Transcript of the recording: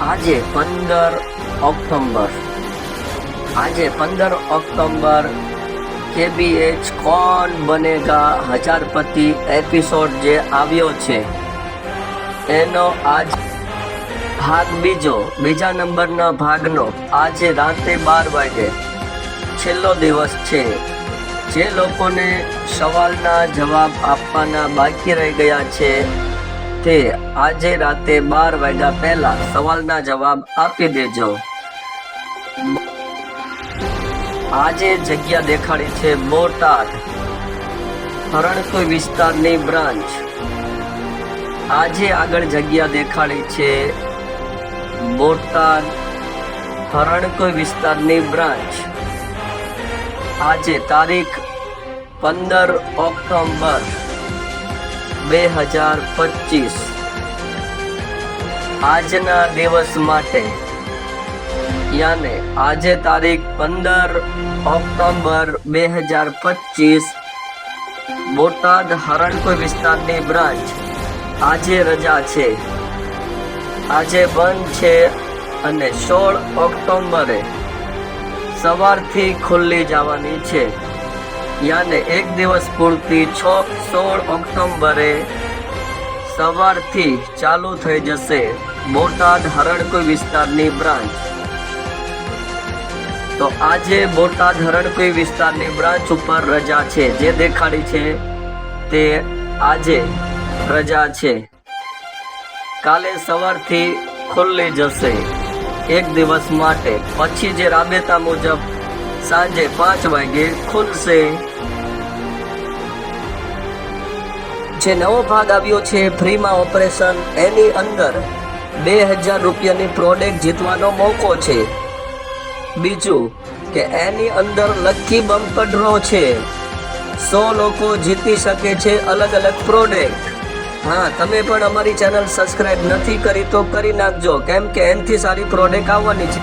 આજે પંદર ઓક્ટોમ્બર. આજે પંદર ઓક્ટોમ્બર કેબીએચ કોણ બનેગા હજારપતિ એપિસોડ જે આવ્યો છે. એનો આજ ભાગ બીજો, બીજા નંબરના ભાગનો આજે રાતે બાર વાગે. છેલ્લો દિવસ છે. જે લોકોને સવાલના જવાબ આપવાના બાકી રહી ગયા છે. તે આજે રાતે બાર વાગ્યા પહેલા સવાલના જવાબ આપી દેજો. આજે જગ્યા દેખાડી છે બોટાદ હરણકુઈ વિસ્તારની બ્રાન્ચ. આજે આગળ જગ્યા દેખાડી છે બોટાદ હરણકોઈ વિસ્તારની બ્રાન્ચ. આજે તારીખ પંદર ઓક્ટોબર બે હજાર પચીસ. આજના દિવસ માટે યાને આજે તારીખ પંદર ઓક્ટોબર બે હજાર પચીસ, બોટાદ હરણપુર વિસ્તારની બ્રાન્ચ આજે રજા છે. આજે બંધ છે અને સોળ ઓક્ટોબરે સવારથી ખુલ્લી જવાની છે. યાને એક દિવસ પૂરતી છ સોળ ઓક્ટોબરે સવારથી ચાલુ થઈ જશે બોટાદ હરણકુઈ વિસ્તારની બ્રાન્ચ. તો આજે બોટાદ હરણકુઈ વિસ્તારની બ્રાન્ચ ઉપર રજા છે. જે દેખાડી છે તે આજે રજા છે. કાલે સવારથી ખુલ્લી જશે. એક દિવસ માટે. પછી જે રાબેતા મુજબ સાંજે પાંચ વાગે ખુલશે જે નવો ભાગ આવ્યો છે ફ્રીમાં ઓપરેશન. એની અંદર બે હજાર રૂપિયાની પ્રોડક્ટ જીતવાનો મોકો છે. બીજું કે એની અંદર લકી બમ્પર ડ્રો છે. સો લોકો જીતી શકે છે અલગ અલગ પ્રોડક્ટ હા, તમે પણ અમારી ચેનલ સબસ્ક્રાઇબ નથી કરી તો કરી નાખજો. કેમ કે એનથી સારી પ્રોડક્ટ આવવાની છે.